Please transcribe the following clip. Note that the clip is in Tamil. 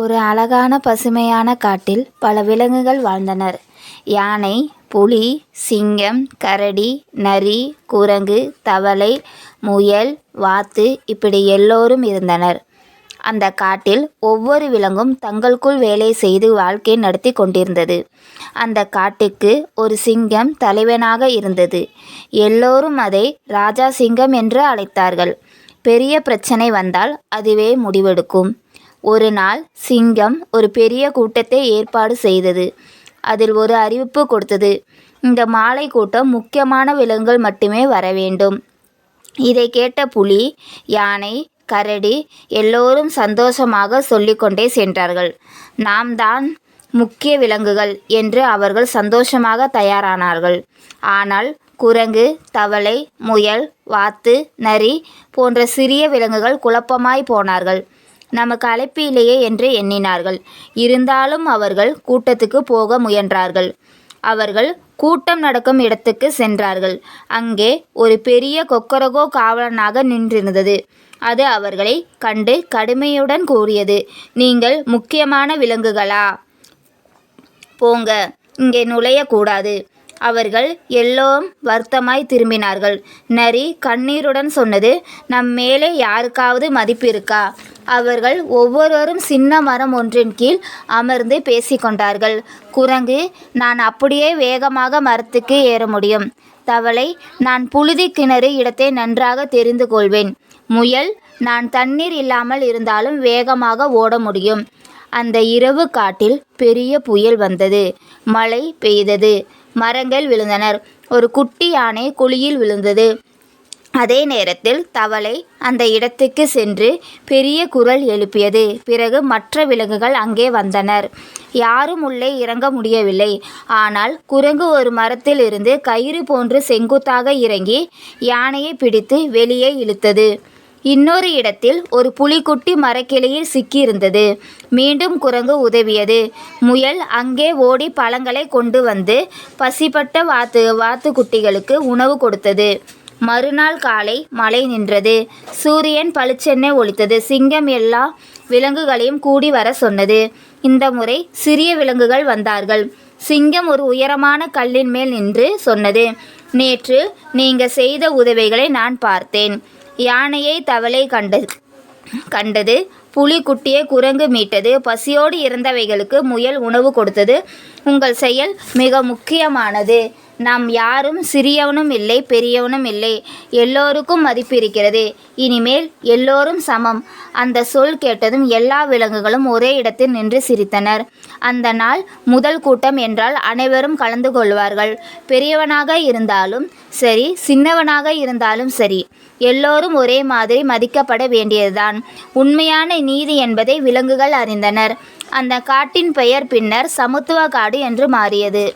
ஒரு அழகான பசுமையான காட்டில் பல விலங்குகள் வாழ்ந்தனர். யானை புலி சிங்கம் கரடி நரி குரங்கு தவளை முயல் வாத்து இப்படி எல்லோரும் இருந்தனர். அந்த காட்டில் ஒவ்வொரு விலங்கும் தங்களுக்குள் வேலை செய்து வாழ்க்கை நடத்தி கொண்டிருந்தது. அந்த காட்டுக்கு ஒரு சிங்கம் தலைவனாக இருந்தது. எல்லோரும் அதை ராஜா சிங்கம் என்று அழைத்தார்கள். பெரிய பிரச்சனை வந்தால் அதுவே முடிவெடுக்கும். ஒரு நாள் சிங்கம் ஒரு பெரிய கூட்டத்தை ஏற்பாடு செய்தது. அதில் ஒரு அறிவிப்பு கொடுத்தது இந்த மாலை கூட்டம் முக்கியமான விலங்குகள் மட்டுமே வர வேண்டும். இதை கேட்ட புலி யானை கரடி எல்லோரும் சந்தோஷமாக சொல்லிக்கொண்டே சென்றார்கள். நாம் தான் முக்கிய விலங்குகள் என்று அவர்கள் சந்தோஷமாக தயாரானார்கள். ஆனால் குரங்கு தவளை முயல் வாத்து நரி போன்ற சிறிய விலங்குகள் குழப்பமாய் போனார்கள். நமக்கு அழைப்பு இல்லையே என்று எண்ணினார்கள். இருந்தாலும் அவர்கள் கூட்டத்துக்கு போக முயன்றார்கள். அவர்கள் கூட்டம் நடக்கும் இடத்துக்கு சென்றார்கள். அங்கே ஒரு பெரிய கொக்கரகோ காவலனாக நின்றிருந்தது. அது அவர்களை கண்டு கடுமையுடன் கூறியது நீங்கள் முக்கியமான விலங்குகளா? போங்க இங்கே நுழையக்கூடாது அவர்கள் எல்லோரும் வருத்தமாய் திரும்பினார்கள். நரி கண்ணீருடன் சொன்னது நம் மேலே யாருக்காவது மதிப்பு இருக்கா? அவர்கள் ஒவ்வொருவரும் சின்ன மரம் ஒன்றின் கீழ் அமர்ந்து பேசிக்கொண்டார்கள் குரங்கு நான் அப்படியே வேகமாக மரத்துக்கு ஏற முடியும். தவளை நான் புழுதிக் கிணறு இடத்தை நன்றாக தெரிந்து கொள்வேன். முயல் நான் தண்ணீர் இல்லாமல் இருந்தாலும் வேகமாக ஓட முடியும். அந்த இரவு காட்டில் பெரிய புயல் வந்தது. மழை பெய்தது. மரங்கள் விழுந்தனர் ஒரு குட்டி யானை குழியில் விழுந்தது. அதே நேரத்தில் தவளை அந்த இடத்துக்கு சென்று பெரிய குரல் எழுப்பியது. பிறகு மற்ற விலங்குகள் அங்கே வந்தனர். யாரும் உள்ளே இறங்க முடியவில்லை. ஆனால் குரங்கு ஒரு மரத்தில் இருந்து கயிறு போன்று செங்குத்தாக இறங்கி யானையைப் பிடித்து வெளியே இழுத்தது. இன்னொரு இடத்தில் ஒரு புலிக்குட்டி மரக்கிளையில் சிக்கியிருந்தது. மீண்டும் குரங்கு உதவியது. முயல் அங்கே ஓடி பழங்களைக் கொண்டு வந்து பசிப்பட்ட வாத்து வாத்துக்குட்டிகளுக்கு உணவு கொடுத்தது. மறுநாள் காலை மழை நின்றது. சூரியன் பளிச்சென்னை ஒளித்தது. சிங்கம் எல்லா விலங்குகளையும் கூடி வர சொன்னது. இந்த முறை சிறிய விலங்குகள் வந்தார்கள். சிங்கம் ஒரு உயரமான கல்லின் மேல் நின்று சொன்னது நேற்று நீங்கள் செய்த உதவிகளை நான் பார்த்தேன். யானையை தவளை கண்டது புலி குட்டியை குரங்கு மீட்டது பசியோடு இறந்தவைகளுக்கு முயல் உணவு கொடுத்தது. உங்கள் செயல் மிக முக்கியமானது. நாம் யாரும் சிறியவனும் இல்லை பெரியவனும் இல்லை. எல்லோருக்கும் மதிப்பு இருக்கிறது. இனிமேல் எல்லோரும் சமம். அந்த சொல் கேட்டதும் எல்லா விலங்குகளும் ஒரே இடத்தில் நின்று சிரித்தனர். அந்த நாள் முதல் கூட்டம் என்றால் அனைவரும் கலந்து கொள்வார்கள். பெரியவனாக இருந்தாலும் சரி சின்னவனாக இருந்தாலும் சரி எல்லோரும் ஒரே மாதிரி மதிக்கப்பட வேண்டியதுதான் உண்மையான நீதி என்பதை விலங்குகள் அறிந்தனர். அந்த காட்டின் பெயர் பின்னர் சமத்துவ காடு என்று மாறியது.